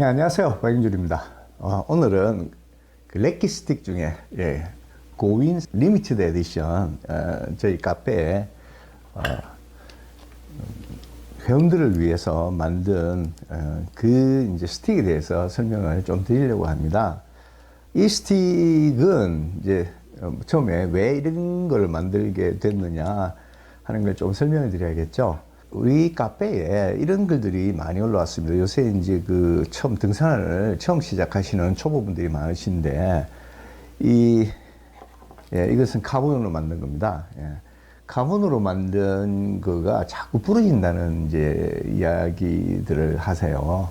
네, 안녕하세요. 박영준입니다. 어, 오늘은 그 렉키 스틱 중에 예, 고윈 리미티드 에디션 어, 저희 카페에 어, 회원들을 위해서 만든 어, 그 이제 스틱에 대해서 설명을 좀 드리려고 합니다. 이 스틱은 이제 어, 처음에 왜 이런 걸 만들게 됐느냐 하는 걸 좀 설명을 드려야겠죠. 우리 카페에 이런 글들이 많이 올라왔습니다. 요새 이제 그 처음 등산을 처음 시작하시는 초보분들이 많으신데 이 예, 이것은 카본으로 만든 겁니다. 예. 카본으로 만든 거가 자꾸 부러진다는 이제 이야기들을 하세요.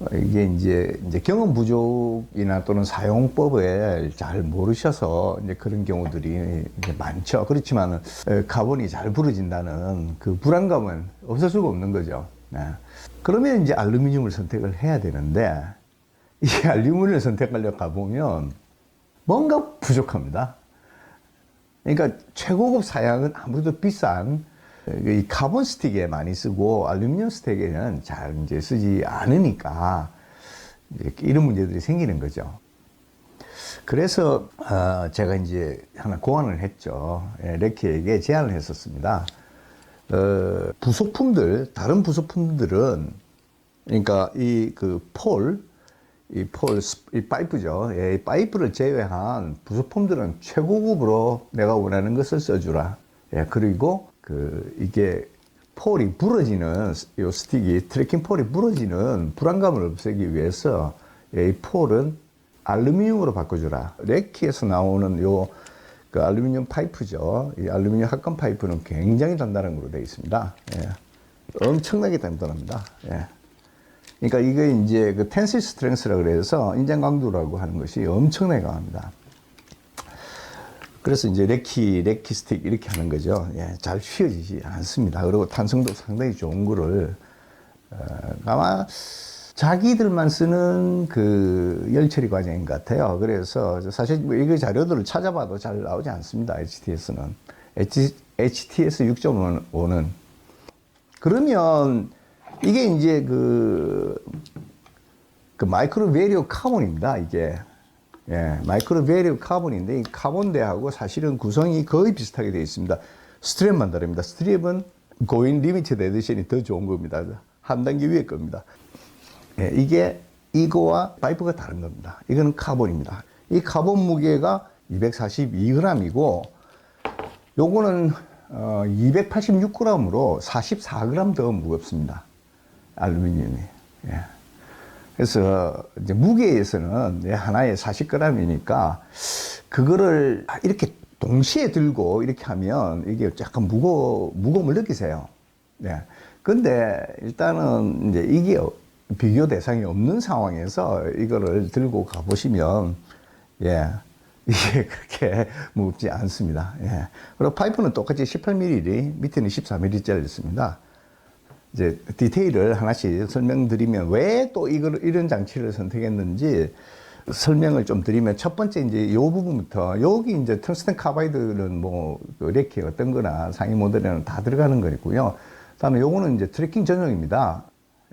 어, 이게 이제, 이제 경험 부족이나 또는 사용법을 잘 모르셔서 이제 그런 경우들이 이제 많죠. 그렇지만 은 카본이 잘 부러진다는 그 불안감은 없을 수가 없는 거죠. 네. 그러면 이제 알루미늄을 선택을 해야 되는데 이 알루미늄을 선택하려고 가보면 뭔가 부족합니다. 그러니까 최고급 사양은 아무래도 비싼 이 카본 스틱에 많이 쓰고 알루미늄 스틱에는 잘 이제 쓰지 않으니까 이런 문제들이 생기는 거죠. 그래서 어 제가 이제 하나 고안을 했죠. 예, 레키에게 제안을 했었습니다. 어, 부속품들 다른 부속품들은 그러니까 이 그 폴, 이 폴, 이 파이프죠. 예, 이 파이프를 제외한 부속품들은 최고급으로 내가 원하는 것을 써주라. 예, 그리고 그 이게 폴이 부러지는 요 스틱이 트래킹 폴이 부러지는 불안감을 없애기 위해서 예, 이 폴은 알루미늄으로 바꿔주라. 레키에서 나오는 요 그 알루미늄 파이프죠. 이 알루미늄 합금 파이프는 굉장히 단단한 걸로 되어 있습니다. 예. 엄청나게 단단합니다. 예. 그러니까 이게 이제 그 텐실 스트렝스라 그래서 인장 강도라고 하는 것이 엄청나게 강합니다. 그래서 이제 레키, 레키 스틱 이렇게 하는 거죠. 예, 잘 휘어지지 않습니다. 그리고 탄성도 상당히 좋은 거를, 어, 아마 자기들만 쓰는 그 열처리 과정인 것 같아요. 그래서 사실 뭐 이거 자료들을 찾아봐도 잘 나오지 않습니다. HTS는. HTS 6.5는. 그러면 이게 이제 그, 그 마이크로 베리오 카본입니다. 이게. 예, 마이크로 베리오 카본인데 이 카본대하고 사실은 구성이 거의 비슷하게 되어 있습니다. 스트랩만 다릅니다. 스트랩은 고인 리미티드 에디션이 더 좋은 겁니다. 한 단계 위에 겁니다. 예, 이게 이거와 파이프가 다른 겁니다. 이거는 카본입니다. 이 카본 무게가 242g이고 요거는 어, 286g으로 44g 더 무겁습니다. 알루미늄이. 예. 그래서 이제 무게에서는 하나에 40g이니까 그거를 이렇게 동시에 들고 이렇게 하면 이게 약간 무거 무거움을 느끼세요. 네. 근데 일단은 이제 이게 비교 대상이 없는 상황에서 이거를 들고 가보시면 예. 이게 그렇게 무겁지 않습니다. 예. 그리고 파이프는 똑같이 18mm, 밑에는 14mm짜리 있습니다. 이제 디테일을 하나씩 설명드리면 왜 또 이걸 이런 장치를 선택했는지 설명을 좀 드리면 첫 번째 이제 요 부분부터 여기 이제 텅스텐 카바이드는 뭐 레키 어떤 거나 상위 모델에는 다 들어가는 거고요. 그다음에 요거는 이제 트래킹 전용입니다.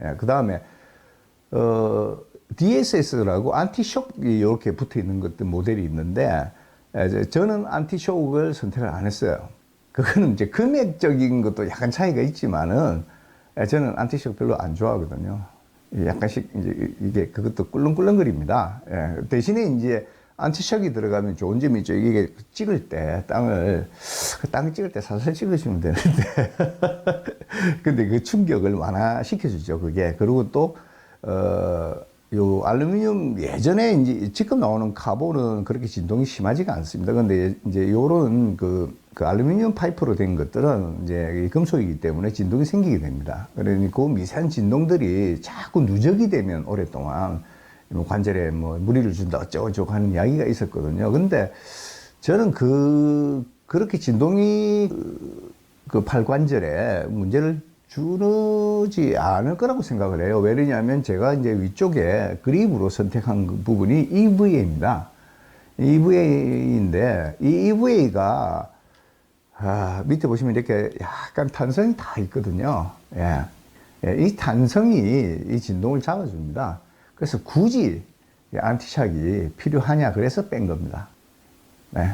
예, 그 다음에 어 DSS라고 안티쇼크이 이렇게 붙어 있는 것들 모델이 있는데 예, 저는 안티쇼크를 선택을 안 했어요. 그거는 이제 금액적인 것도 약간 차이가 있지만은 예, 저는 안티쇼크 별로 안 좋아하거든요. 약간씩 이제 이게 그것도 꿀렁꿀렁거립니다. 예, 대신에 이제 안티쇼크가 들어가면 좋은 점이 있죠. 이게 찍을 때 땅을 그땅 찍을 때 살살 찍으시면 되는데 근데 그 충격을 완화시켜 주죠. 그게 그리고 또 어. 요 알루미늄 예전에 이제 지금 나오는 카본은 그렇게 진동이 심하지가 않습니다. 근데 이제 요런 그, 그 알루미늄 파이프로 된 것들은 이제 금속이기 때문에 진동이 생기게 됩니다. 그러니까 그 미세한 진동들이 자꾸 누적이 되면 오랫동안 뭐 관절에 뭐 무리를 준다 어쩌고저쩌고 하는 이야기가 있었거든요. 근데 저는 그, 그렇게 진동이 그, 그 팔관절에 문제를 주르지 않을 거라고 생각을 해요. 왜냐하면 제가 이제 위쪽에 그립으로 선택한 그 부분이 EVA입니다. EVA인데, 이 EVA가, 아, 밑에 보시면 이렇게 약간 탄성이 다 있거든요. 예. 예, 이 탄성이 이 진동을 잡아줍니다. 그래서 굳이 이 안티샥이 필요하냐 그래서 뺀 겁니다. 네.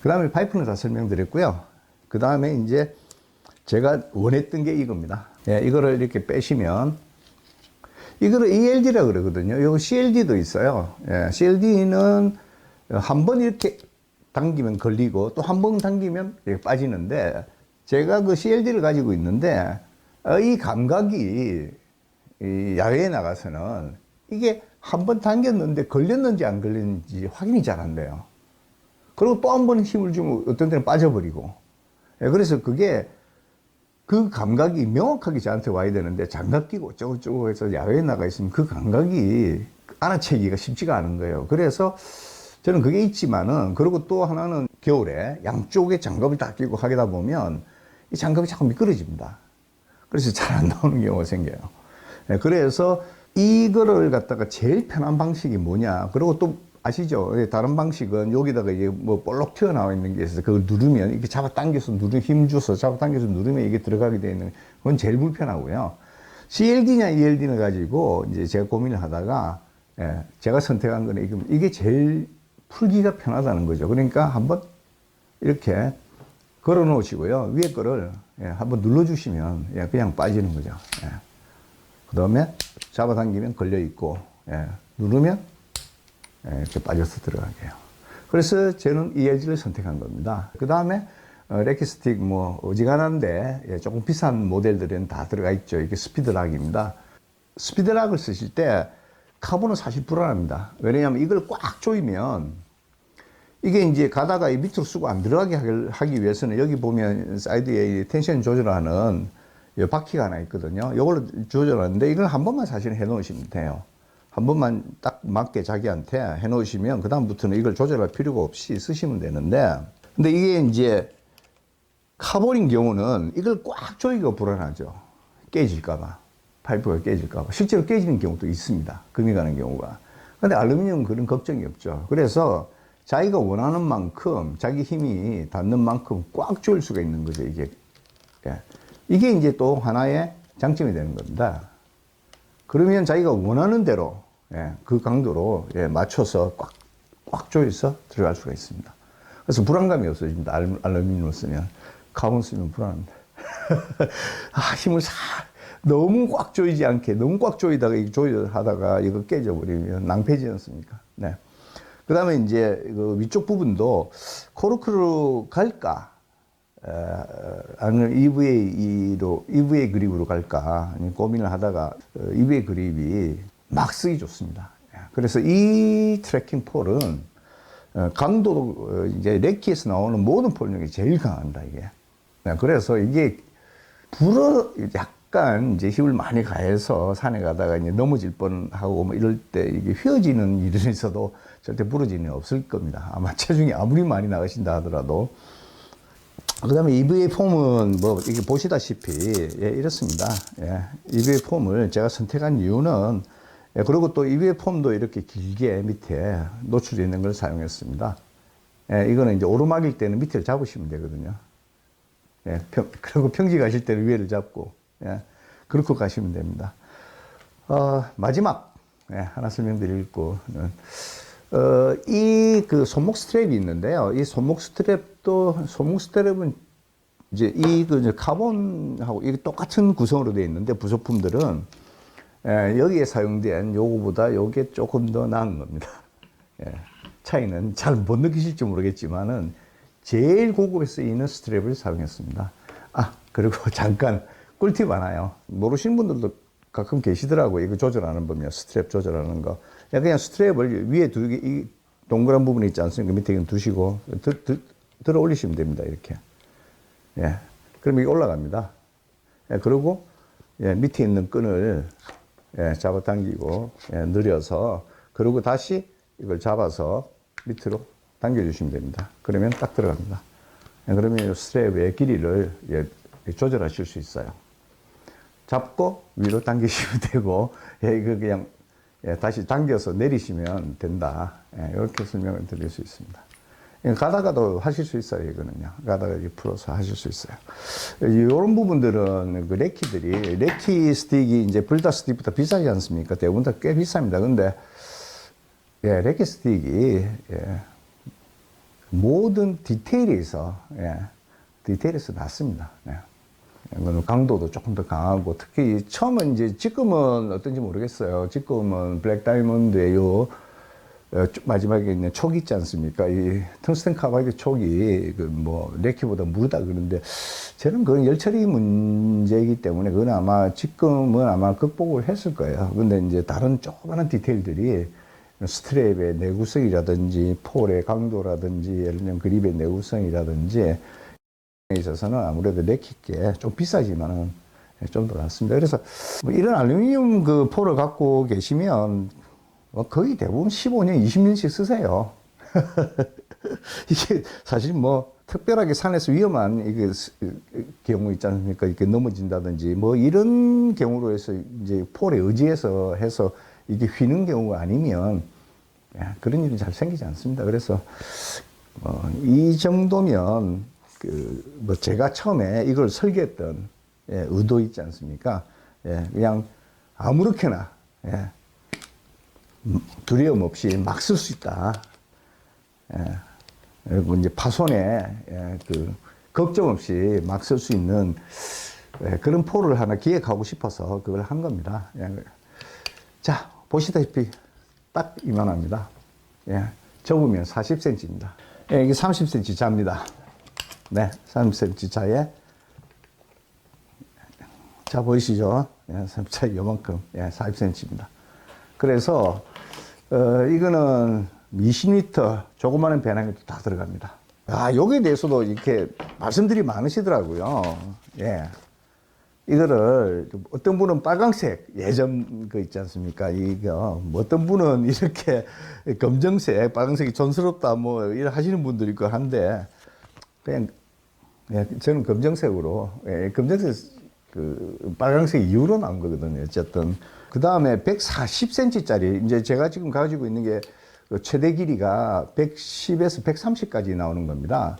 그 다음에 파이프는 다 설명드렸고요. 그 다음에 이제 제가 원했던 게 이겁니다. 예, 이거를 이렇게 빼시면 이거를 ELD라 그러거든요. 요거 CLD도 있어요. 예, CLD는 한 번 이렇게 당기면 걸리고 또 한 번 당기면 빠지는데 제가 그 CLD를 가지고 있는데 어, 이 감각이 이 야외에 나가서는 이게 한 번 당겼는데 걸렸는지 안 걸렸는지 확인이 잘 안 돼요. 그리고 또 한 번 힘을 주면 어떤 때는 빠져버리고. 예, 그래서 그게 그 감각이 명확하게 저한테 와야 되는데 장갑 끼고 어쩌고저쩌고 해서 야외에 나가 있으면 그 감각이 알아채기가 쉽지가 않은 거예요. 그래서 저는 그게 있지만은 그리고 또 하나는 겨울에 양쪽에 장갑을 다 끼고 하다 보면 이 장갑이 자꾸 미끄러집니다. 그래서 잘 안 나오는 경우가 생겨요. 네, 그래서 이거를 갖다가 제일 편한 방식이 뭐냐. 그리고 또 아시죠? 예, 다른 방식은 여기다가 이게 뭐 볼록 튀어나와 있는 게 있어서 그걸 누르면 이렇게 잡아 당겨서 누르 힘 줘서 잡아 당겨서 누르면 이게 들어가게 되어 있는 그건 제일 불편하고요. CLD냐 ELD를 가지고 이제 제가 고민을 하다가 예, 제가 선택한 거는 이게- 제일 풀기가 편하다는 거죠. 그러니까 한번 이렇게 걸어 놓으시고요. 위에 거를 예, 한번 눌러 주시면 예, 그냥 빠지는 거죠. 예. 그 다음에 잡아당기면 걸려 있고 예, 누르면 예, 이렇게 빠져서 들어가게 요. 그래서 저는 ELG를 선택한 겁니다. 그 다음에 레키스틱 뭐 어지간한데 예, 조금 비싼 모델들은 다 들어가 있죠. 이게 스피드락입니다. 스피드락을 쓰실 때 카본은 사실 불안합니다. 왜냐하면 이걸 꽉 조이면 이게 이제 가다가 이 밑으로 쓰고 안 들어가게 하기 위해서는 여기 보면 사이드에 이 텐션 조절하는 이 바퀴가 하나 있거든요. 이걸로 조절하는데 이걸 한 번만 사실 해 놓으시면 돼요. 한 번만 딱 맞게 자기한테 해 놓으시면 그다음부터는 이걸 조절할 필요가 없이 쓰시면 되는데 근데 이게 이제 카본인 경우는 이걸 꽉 조이기가 불안하죠. 깨질까봐. 파이프가 깨질까봐. 실제로 깨지는 경우도 있습니다. 금이 가는 경우가. 근데 알루미늄은 그런 걱정이 없죠. 그래서 자기가 원하는 만큼, 자기 힘이 닿는 만큼 꽉 조일 수가 있는 거죠, 이게. 예. 이게 이제 또 하나의 장점이 되는 겁니다. 그러면 자기가 원하는 대로, 예, 그 강도로 예, 맞춰서 꽉, 꽉 조여서 들어갈 수가 있습니다. 그래서 불안감이 없어집니다. 알- 알루미늄을 쓰면. 카본 쓰면 불안합니다. 아, 힘을 싹, 너무 꽉 조이지 않게, 너무 꽉 조이다가, 이거 조이하다가 이거 깨져버리면 낭패지 않습니까? 네. 그 다음에 이제 그 위쪽 부분도 코르크로 갈까? 에, 아니면 EVA로, EVA 그립으로 갈까? 고민을 하다가 어, EVA 그립이 막 쓰기 좋습니다. 예, 그래서 이 트래킹 폴은 어, 강도 어, 이제 레키에서 나오는 모든 폴 중에 제일 강합니다 이게. 네, 그래서 이게 불어 약간 이제 힘을 많이 가해서 산에 가다가 이제 넘어질 뻔하고 뭐 이럴 때 이게 휘어지는 일이 있어도 절대 부러지는 일 없을 겁니다. 아마 체중이 아무리 많이 나가신다 하더라도. 그 다음에 EVA 폼은 뭐 이게 보시다시피 예, 이렇습니다. 예, EVA 폼을 제가 선택한 이유는 예, 그리고 또 EVA 폼도 이렇게 길게 밑에 노출되어 있는 걸 사용했습니다. 예, 이거는 이제 오르막일 때는 밑을 잡으시면 되거든요. 예, 평, 그리고 평지 가실 때는 위에를 잡고, 예, 그렇게 가시면 됩니다. 어, 마지막, 예, 하나 설명드리고는, 어, 이 그 손목 스트랩이 있는데요. 이 손목 스트랩도, 손목 스트랩은 이제 이그 이제 카본하고 이게 똑같은 구성으로 되어 있는데 부속품들은 예, 여기에 사용된 요거보다 요게 조금 더 나은 겁니다. 예, 차이는 잘 못 느끼실지 모르겠지만은 제일 고급에 쓰이는 스트랩을 사용했습니다. 아, 그리고 잠깐 꿀팁 하나요. 모르시는 분들도 가끔 계시더라고요. 이거 조절하는 법이요. 스트랩 조절하는 거. 그냥, 그냥 스트랩을 위에 두 개, 이 동그란 부분이 있지 않습니까? 밑에 그냥 두시고 들, 들, 들어 올리시면 됩니다. 이렇게. 예. 그럼 이게 올라갑니다. 예, 그리고 예, 밑에 있는 끈을 예, 잡아당기고 예, 늘려서 그리고 다시 이걸 잡아서 밑으로 당겨주시면 됩니다. 그러면 딱 들어갑니다. 예, 그러면 이 스트랩의 길이를 예, 조절하실 수 있어요. 잡고 위로 당기시면 되고 예, 이거 그냥 예, 다시 당겨서 내리시면 된다. 예, 이렇게 설명을 드릴 수 있습니다. 예, 가다가도 하실 수 있어요, 이거는요. 가다가 풀어서 하실 수 있어요. 이런 부분들은 그 레키들이, 레키 스틱이 이제 불다 스틱보다 비싸지 않습니까? 대부분 다 꽤 비쌉니다. 근데, 예, 레키 스틱이, 예, 모든 디테일에서, 예, 디테일에서 낫습니다. 예. 이거는 강도도 조금 더 강하고 특히 처음은 이제 지금은 어떤지 모르겠어요. 지금은 블랙 다이몬드에요. 어, 쭉 마지막에 있는 촉 있지 않습니까? 이 텅스텐 카바이드 촉이 그 뭐 레키보다 무르다 그러는데 저는 그건 열처리 문제이기 때문에 그건 아마 지금은 아마 극복을 했을 거예요. 근데 이제 다른 조그마한 디테일들이 스트랩의 내구성이라든지 폴의 강도라든지 예를 들면 그립의 내구성이라든지 에 있어서는 아무래도 레키께 좀 비싸지만은 좀 더 낫습니다. 그래서 뭐 이런 알루미늄 그 폴을 갖고 계시면 뭐 거의 대부분 15년, 20년씩 쓰세요. 이게 사실 뭐 특별하게 산에서 위험한 이게 스- 경우 있지 않습니까? 이렇게 넘어진다든지 뭐 이런 경우로 해서 이제 폴에 의지해서 해서 이게 휘는 경우가 아니면 야, 그런 일이 잘 생기지 않습니다. 그래서 어, 이 정도면 그 뭐 제가 처음에 이걸 설계했던 예, 의도 있지 않습니까? 예, 그냥 아무렇게나 예, 음, 두려움 없이 막 쓸 수 있다. 예, 그리고 이제 파손에 예, 그 걱정 없이 막 쓸 수 있는 예, 그런 포를 하나 기획하고 싶어서 그걸 한 겁니다. 예. 자 보시다시피 딱 이만합니다. 예, 접으면 40cm입니다. 예, 이게 30cm 자입니다. 네, 30cm 자에 자 보이시죠? 예, 30cm 요만큼 예, 40cm입니다. 그래서 어, 이거는 20리터 조그마한 배낭에도 다 들어갑니다. 아, 여기에 대해서도 이렇게 말씀들이 많으시더라고요. 예. 이거를 좀 어떤 분은 빨강색 예전 그 있지 않습니까? 이거 뭐 어떤 분은 이렇게 검정색 빨강색이 촌스럽다 뭐 이런 하시는 분들이 있고 한데 그냥 예, 저는 검정색으로 예, 검정색 그 빨강색 이후로 나온 거거든요. 어쨌든 그 다음에 140cm짜리 이제 제가 지금 가지고 있는 게그 최대 길이가 110에서 130까지 나오는 겁니다.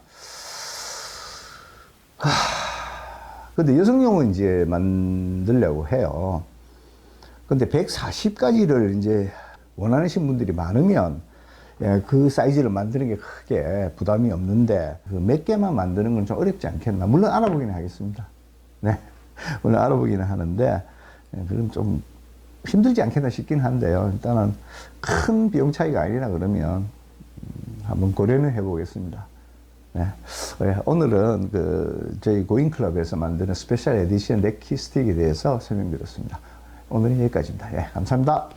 근데 여성용은 이제 만들려고 해요. 근데 140까지를 이제 원하시는 분들이 많으면 예, 그 사이즈를 만드는 게 크게 부담이 없는데 그 몇 개만 만드는 건 좀 어렵지 않겠나. 물론 알아보기는 하겠습니다. 네. 물론 알아보기는 하는데 예, 그럼 좀 힘들지 않겠나 싶긴 한데요. 일단은 큰 비용 차이가 아니라 그러면 음, 한번 고려는 해보겠습니다. 네. 예, 오늘은 그 저희 고인클럽에서 만드는 스페셜 에디션 레키 스틱에 대해서 설명드렸습니다. 오늘은 여기까지입니다. 예, 감사합니다.